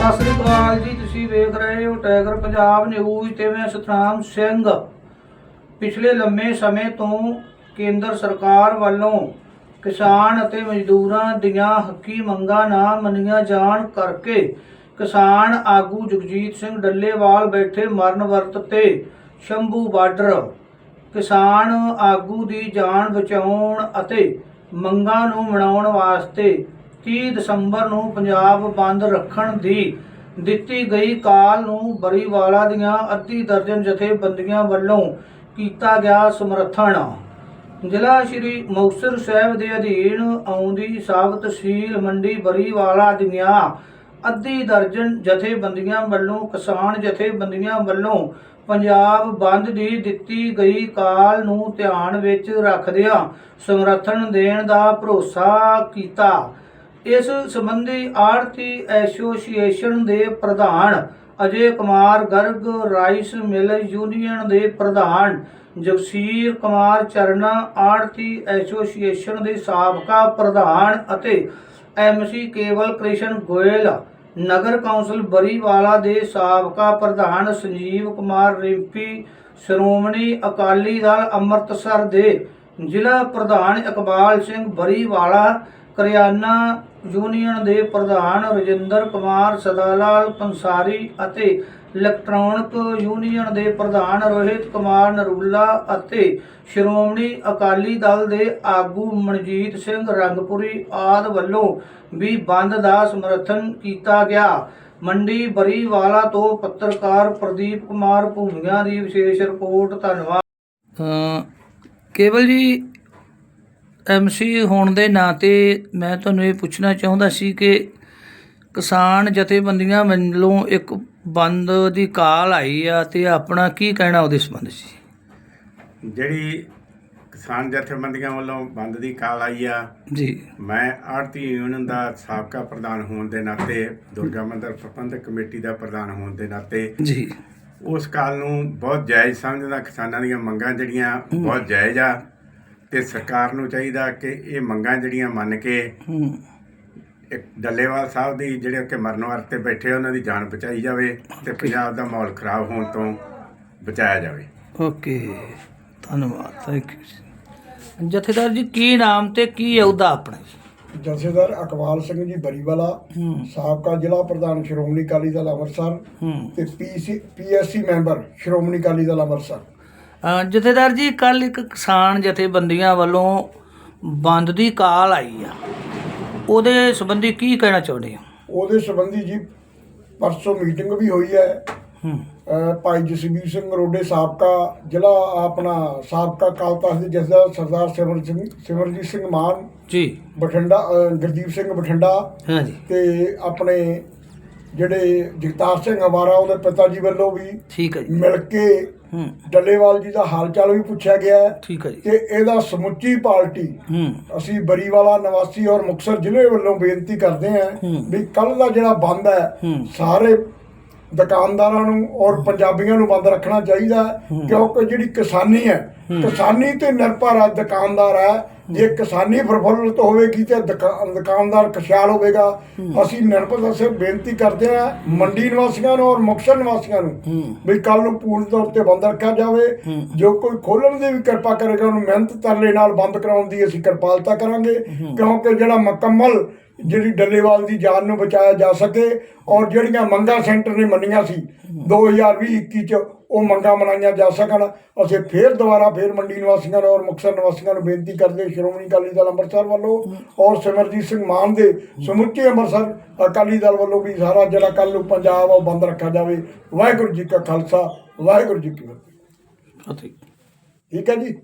ਸਤਿ ਸ੍ਰੀ ਅਕਾਲ ਜੀ, ਤੁਸੀਂ ਵੇਖ ਰਹੇ ਹੋ ਟਾਈਗਰ ਪੰਜਾਬ ਨਿਊਜ਼ ਤੇ ਮੈਂ ਸਤਨਾਮ ਸਿੰਘ। ਪਿਛਲੇ ਲੰਮੇ ਸਮੇਂ ਤੋਂ ਕੇਂਦਰ ਸਰਕਾਰ ਵੱਲੋਂ ਕਿਸਾਨ ਅਤੇ ਮਜ਼ਦੂਰਾਂ ਦੀਆਂ ਹੱਕੀ ਮੰਗਾਂ ਨਾ ਮੰਨੀਆਂ ਜਾਣ ਕਰਕੇ ਕਿਸਾਨ ਆਗੂ ਜਗਜੀਤ ਸਿੰਘ ਡੱਲੇਵਾਲ ਬੈਠੇ ਮਰਨ ਵਰਤ ਤੇ ਸ਼ੰਭੂ ਬਾਰਡਰ। ਕਿਸਾਨ ਆਗੂ ਦੀ ਜਾਨ ਬਚਾਉਣ ਅਤੇ ਮੰਗਾਂ ਨੂੰ ਮਨਾਉਣ ਵਾਸਤੇ 30 ਦਸੰਬਰ ਨੂੰ ਪੰਜਾਬ ਬੰਦ ਰੱਖਣ ਦੀ ਦਿੱਤੀ ਗਈ ਕਾਲ ਨੂੰ ਬਰੀਵਾਲਾ ਦੀਆਂ ਅੱਧੀ ਦਰਜਨ ਜਥੇਬੰਦੀਆਂ ਵੱਲੋਂ ਕੀਤਾ ਗਿਆ ਸਮਰਥਨ। ਜ਼ਿਲ੍ਹਾ ਸ਼੍ਰੀ ਮੁਕਤਸਰ ਸਾਹਿਬ ਦੇ ਅਧੀਨ ਆਉਂਦੀ ਸਬ ਤਹਿਸੀਲ ਮੰਡੀ ਬਰੀਵਾਲਾ ਦੀਆਂ ਅੱਧੀ ਦਰਜਨ ਜਥੇਬੰਦੀਆਂ ਵੱਲੋਂ, ਕਿਸਾਨ ਜਥੇਬੰਦੀਆਂ ਵੱਲੋਂ ਪੰਜਾਬ ਬੰਦ ਦੀ ਦਿੱਤੀ ਗਈ ਕਾਲ ਨੂੰ ਧਿਆਨ ਵਿੱਚ ਰੱਖਦਿਆਂ ਸਮਰਥਨ ਦੇਣ ਦਾ ਭਰੋਸਾ ਕੀਤਾ। ਇਸ ਸੰਬੰਧੀ ਆੜਤੀ ਐਸੋਸੀਏਸ਼ਨ ਦੇ ਪ੍ਰਧਾਨ Ajay Kumar Garg, rice mill union ਦੇ ਪ੍ਰਧਾਨ ਜਗਸੀਰ ਕੁਮਾਰ ਚਰਨਾ ਆੜਤੀ ਐਸੋਸੀਏਸ਼ਨ ਦੇ ਸਾਬਕਾ ਪ੍ਰਧਾਨ ਅਤੇ ਐਮਸੀ ਕੇਵਲ ਕ੍ਰਿਸ਼ਨ ਗੋਇਲ, ਨਗਰ ਕੌਂਸਲ ਬਰੀਵਾਲਾ ਦੇ ਸਾਬਕਾ ਪ੍ਰਧਾਨ ਸੰਜੀਵ ਕੁਮਾਰ ਰਿੰਪੀ, ਸ਼੍ਰੋਮਣੀ ਅਕਾਲੀ ਦਲ ਅੰਮ੍ਰਿਤਸਰ ਦੇ ਜ਼ਿਲ੍ਹਾ ਪ੍ਰਧਾਨ ਇਕਬਾਲ ਸਿੰਘ ਬਰੀਵਾਲਾ ਕਰਿਆਨਾ ਯੂਨੀਅਨ ਦੇ ਪ੍ਰਧਾਨ ਰਜਿੰਦਰ ਕੁਮਾਰ ਸਦਾਲਾਲ ਪੰਸਾਰੀ ਅਤੇ ਇਲੈਕਟ੍ਰੋਨਿਕ ਯੂਨੀਅਨ ਦੇ ਪ੍ਰਧਾਨ ਰੋਹਿਤ ਕੁਮਾਰ ਨਰੂਲਾ ਅਤੇ ਸ਼੍ਰੋਮਣੀ ਅਕਾਲੀ ਦਲ ਦੇ ਆਗੂ ਮਨਜੀਤ ਸਿੰਘ ਰੰਗਪੁਰੀ ਆਦ ਵੱਲੋਂ ਵੀ ਬੰਦ ਦਾ ਸਮਰਥਨ ਕੀਤਾ ਗਿਆ। ਮੰਡੀ ਬਰੀਵਾਲਾ ਤੋਂ ਪੱਤਰਕਾਰ ਪ੍ਰਦੀਪ ਕੁਮਾਰ ਭੂਮੀਆਂ ਦੀ ਵਿਸ਼ੇਸ਼ ਰਿਪੋਰਟ, ਧੰਨਵਾਦ। ਕੇਵਲ ਜੀ ਐਮਸੀ ਹੋਣ ਦੇ ਨਾਤੇ ਮੈਂ ਤੁਹਾਨੂੰ ਇਹ ਪੁੱਛਣਾ ਚਾਹੁੰਦਾ ਸੀ ਕਿ ਕਿਸਾਨ ਜਥੇਬੰਦੀਆਂ ਵੱਲੋਂ ਇੱਕ ਬੰਦ ਦੀ ਕਾਲ ਆਈ ਆ ਤੇ ਆਪਣਾ ਕੀ ਕਹਿਣਾ ਉਹਦੇ ਸੰਬੰਧ 'ਚ? ਜਿਹੜੀ ਕਿਸਾਨ ਜਥੇਬੰਦੀਆਂ ਵੱਲੋਂ ਬੰਦ ਦੀ ਕਾਲ ਆਈ ਆ ਜੀ। ਮੈਂ ਆੜਤੀ ਯੂਨੀਅਨ ਦਾ ਸਾਬਕਾ ਪ੍ਰਧਾਨ ਹੋਣ ਦੇ ਨਾਤੇ ਦੁਰਗਾ ਮੰਦਰ ਪ੍ਰਬੰਧਕ ਕਮੇਟੀ ਦਾ ਪ੍ਰਧਾਨ ਹੋਣ ਦੇ ਨਾਤੇ ਜੀ। ਉਸ ਕਾਲ ਨੂੰ ਬਹੁਤ ਜਾਇਜ਼ ਸਮਝਦਾ ਕਿਸਾਨਾਂ ਦੀਆਂ ਮੰਗਾਂ ਜਿਹੜੀਆਂ ਬਹੁਤ ਜਾਇਜ਼ ਆ। ਤੇ ਸਰਕਾਰ ਨੂੰ ਚਾਹੀਦਾ ਕਿ ਇਹ ਮੰਗਾਂ ਜਿਹੜੀਆਂ ਮੰਨ ਕੇ ਇੱਕ ਡੱਲੇਵਾਲ ਸਾਹਿਬ ਦੀ ਜਿਹੜੇ ਕਿ ਮਰਨ ਵਾਸਤੇ ਬੈਠੇ ਉਹਨਾਂ ਦੀ ਜਾਨ ਬਚਾਈ ਜਾਵੇ ਤੇ ਪੰਜਾਬ ਦਾ ਮਾਹੌਲ ਖਰਾਬ ਹੋਣ ਤੋਂ ਬਚਾਇਆ ਜਾਵੇ। ਓਕੇ। ਧੰਨਵਾਦ। ਥੈਂਕ ਯੂ ਜਥੇਦਾਰ ਜੀ ਕੀ ਨਾਮ ਤੇ ਕੀ ਅਹੁਦਾ ਆਪਣਾ ਜਥੇਦਾਰ ਅਕਵਾਲ ਸਿੰਘ ਜੀ ਬਰੀਵਾਲਾ ਸਾਬਕਾ ਜ਼ਿਲ੍ਹਾ ਪ੍ਰਧਾਨ ਸ਼੍ਰੋਮਣੀ ਅਕਾਲੀ ਦਲ ਅੰਮ੍ਰਿਤਸਰ ਤੇ P C P S C member Shiromani Akali Dal Amritsar Jathedar ji ਕੱਲ ਇੱਕ ਕਿਸਾਨ ਜਥੇਬੰਦੀਆਂ ਵੱਲੋਂ ਬੰਦ ਦੀ ਕਾਲ ਆਈ ਆ। ਉਹਦੇ ਸੰਬੰਧੀ ਕੀ ਕਹਿਣਾ ਚਾਹੁੰਦੇ ਹੋ? ਉਹਦੇ ਸੰਬੰਧੀ ਜੀ ਪਰਸੋਂ ਮੀਟਿੰਗ ਵੀ ਹੋਈ ਹੈ। ਹੂੰ। ਭਾਈ ਜਸਵੀਰ ਸਿੰਘ ਰੋਡੇ ਸਾਬਕਾ ਜ਼ਿਲ੍ਹਾ ਆਪਣਾ ਸਾਬਕਾ ਅਕਾਲ ਤਖਤ ਦੇ ਜਥੇਦਾਰ ਸਰਦਾਰ ਸਿਮਰ ਸਿੰਘ ਸਿਮਰਜੀਤ ਸਿੰਘ ਮਾਨ ਜੀ। ਬਠਿੰਡਾ ਗੁਰਦੀਪ ਸਿੰਘ ਬਠਿੰਡਾ ਹਾਂਜੀ। ਤੇ ਆਪਣੇ ਜਿਹੜੇ ਜਗਤਾਰ ਸਿੰਘ ਹਵਾਰਾ ਉਹਦੇ ਪਿਤਾ ਜੀ ਵੱਲੋਂ ਵੀ ਠੀਕ ਹੈ ਜੀ ਮਿਲ ਕੇ ਹੂੰ ਡੱਲੇਵਾਲ ਜੀ ਦਾ ਹਾਲ ਚਾਲ ਵੀ ਪੁੱਛਿਆ ਗਿਆ ਹੈ ਠੀਕ ਹੈ ਜੀ ਤੇ ਇਹਦਾ ਸਮੁੱਚੀ ਪਾਰਟੀ ਹੂੰ ਅਸੀਂ ਬਰੀਵਾਲਾ ਨਿਵਾਸੀ ਔਰ ਮੁਕਤਸਰ ਜ਼ਿਲ੍ਹੇ ਵੱਲੋਂ ਬੇਨਤੀ ਕਰਦੇ ਹਾਂ। ਵੀ ਕੱਲ ਦਾ ਜਿਹੜਾ ਬੰਦ ਹੂੰ। ਸਾਰੇ ਦੁਕਾਨਦਾਰਾਂ ਨੂੰ ਔਰ ਪੰਜਾਬੀਆਂ ਨੂੰ ਬੰਦ ਰੱਖਣਾ ਚਾਹੀਦਾ ਹੈ ਕਿਉਂਕਿ ਜਿਹੜੀ ਕਿਸਾਨੀ ਹੈ ਕਿਸਾਨੀ ਤੇ ਨਿਰਭਰ ਹੈ ਦੁਕਾਨਦਾਰ ਹੈ। ਜੇ ਕਿਸਾਨੀ ਪ੍ਰਫੁੱਲਤ ਹੋਵੇਗੀ ਤੇ ਦੁਕਾ- ਦੁਕਾਨਦਾਰ ਖੁਸ਼ਹਾਲ ਹੋਵੇਗਾ। ਅਸੀਂ ਨਿਰਭਰ ਸੇ ਬੇਨਤੀ ਕਰਦੇ ਹਾਂ ਮੰਡੀ ਨਿਵਾਸੀਆਂ ਨੂੰ ਔਰ ਮੁਕਤਸਰ ਨਿਵਾਸੀਆਂ ਨੂੰ ਵੀ ਕੱਲ ਨੂੰ ਪੂਰਨ ਤੌਰ ਤੇ ਬੰਦ ਰੱਖਿਆ ਜਾਵੇ। ਜੋ ਕੋਈ ਖੋਲਣ ਦੀ ਵੀ ਕਿਰਪਾ ਕਰੇਗਾ ਉਹਨੂੰ ਮਿਹਨਤ ਤਰਲੇ ਨਾਲ ਬੰਦ ਕਰਾਉਣ ਦੀ ਅਸੀਂ ਕਿਰਪਾਲਤਾ ਕਰਾਂਗੇ। ਕਿਉਂਕਿ ਜਿਹੜਾ ਮੁਕੰਮਲ ਜਿਹੜੀ ਡੱਲੇਵਾਲ ਦੀ ਜਾਨ ਨੂੰ ਬਚਾਇਆ ਜਾ ਸਕੇ ਔਰ ਜਿਹੜੀਆਂ ਮੰਗਾਂ ਸੈਂਟਰ ਨੇ ਮੰਨੀਆਂ ਸੀ 2020-21 ਚ ਉਹ ਮੰਗਾਂ ਮਨਾਈਆਂ ਜਾ ਸਕਣ। ਅਸੀਂ ਫੇਰ ਦੁਬਾਰਾ ਫੇਰ ਮੰਡੀ ਨਿਵਾਸੀਆਂ ਨੂੰ ਔਰ ਮੁਕਤਸਰ ਨਿਵਾਸੀਆਂ ਨੂੰ ਬੇਨਤੀ ਕਰਦੇ ਸ਼੍ਰੋਮਣੀ ਅਕਾਲੀ ਦਲ ਅੰਮ੍ਰਿਤਸਰ ਵੱਲੋਂ ਔਰ ਸਿਮਰਜੀਤ ਸਿੰਘ ਮਾਨ ਦੇ ਸਮੁੱਚੇ ਅੰਮ੍ਰਿਤਸਰ ਅਕਾਲੀ ਦਲ ਵੱਲੋਂ ਵੀ ਸਾਰਾ ਜਿਹੜਾ ਕੱਲ ਨੂੰ ਪੰਜਾਬ ਉਹ ਬੰਦ ਰੱਖਿਆ ਜਾਵੇ। ਵਾਹਿਗੁਰੂ ਜੀ ਕਾ ਖਾਲਸਾ ਵਾਹਿਗੁਰੂ ਜੀ ਕੀ ਫਤਿਹ। ਠੀਕ ਹੈ ਜੀ?